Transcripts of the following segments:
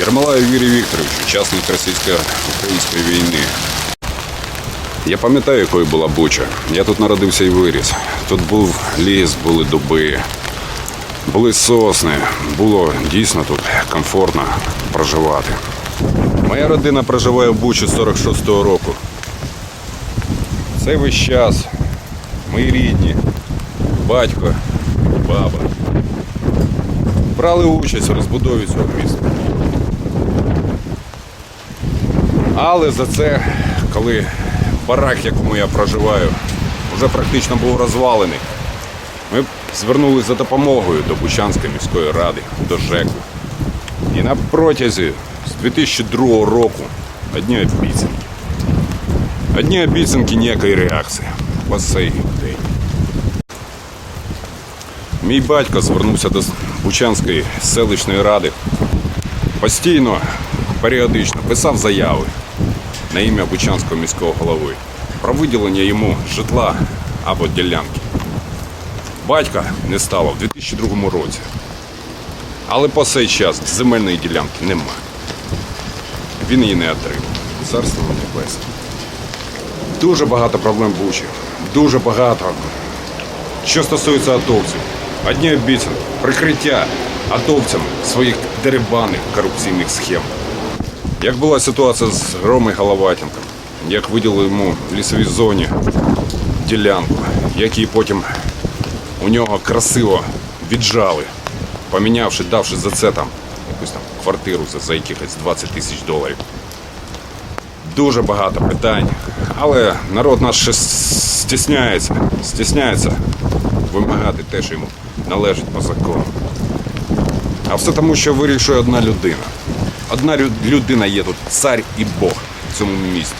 Ярмолаєв Юрій Вікторович, учасник російсько-української війни. Я пам'ятаю, якою була Буча. Я тут народився і виріс. Тут був ліс, були дуби, були сосни. Було дійсно тут комфортно проживати. Моя родина проживає в Бучі з 46-го року. Це весь час. Мої рідні, батько, баба. Брали участь у розбудові цього міста. Але за це, коли барак, якому я проживаю, вже практично був розвалений, ми звернулися за допомогою до Бучанської міської ради, до ЖЕКу. І на протязі з 2002 року одні обіцянки. Одні обіцянки ніякої реакції. По цей день. Мій батько звернувся до Бучанської селищної ради. Постійно, періодично писав заяви на ім'я Бучанського міського голови про виділення йому житла або ділянки. Батька не стало в 2002 році. Але по цей час земельної ділянки нема. Він її не отримав. Царство небесне. Дуже багато проблем Бучі. Дуже багато. Що стосується атовців, одні обіцянки, прикриття атовцями своїх дерибаних корупційних схем. Як була ситуація з Ромою Головатенком, як виділили йому в лісовій зоні ділянку, як її потім у нього красиво віджали, помінявши, давши за це там якусь там квартиру за, за якихось 20 тисяч доларів. Дуже багато питань, але народ наш ще стісняється, стісняється вимагати те, що йому належить по закону. А все тому, що вирішує одна людина. Одна людина є тут цар і Бог в цьому місті.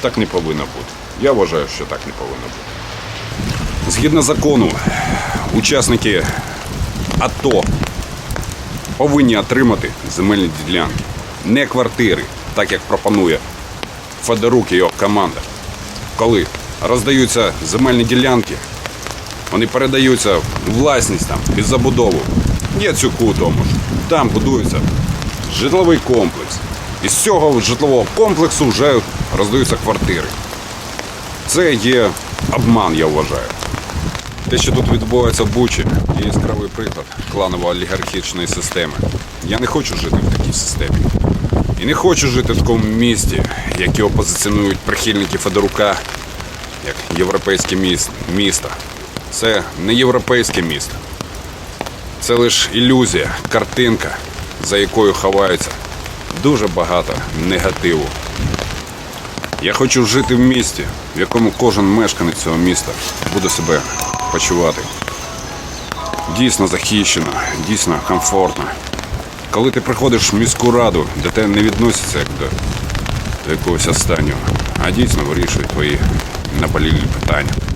Так не повинно бути. Я вважаю, що так не повинно бути. Згідно закону, учасники АТО повинні отримати земельні ділянки, не квартири, так як пропонує Федорук і його команда. Коли роздаються земельні ділянки, вони передаються власність там під забудову. Яцюку тому ж. Там будується житловий комплекс. Із цього житлового комплексу вже роздаються квартири. Це є обман, я вважаю. Те, що тут відбувається в Бучі, є яскравий приклад кланово-олігархічної системи. Я не хочу жити в такій системі. І не хочу жити в такому місті, яке опозиціонують прихильники Федорука як європейське міс- місто. Це не європейське місто. Це лише ілюзія, картинка, за якою ховається дуже багато негативу. Я хочу жити в місті, в якому кожен мешканець цього міста буде себе почувати. Дійсно захищено, дійсно комфортно. Коли ти приходиш в міську раду, де тебе не відносяться як до, до якогось останнього, а дійсно вирішують твої наболілі питання.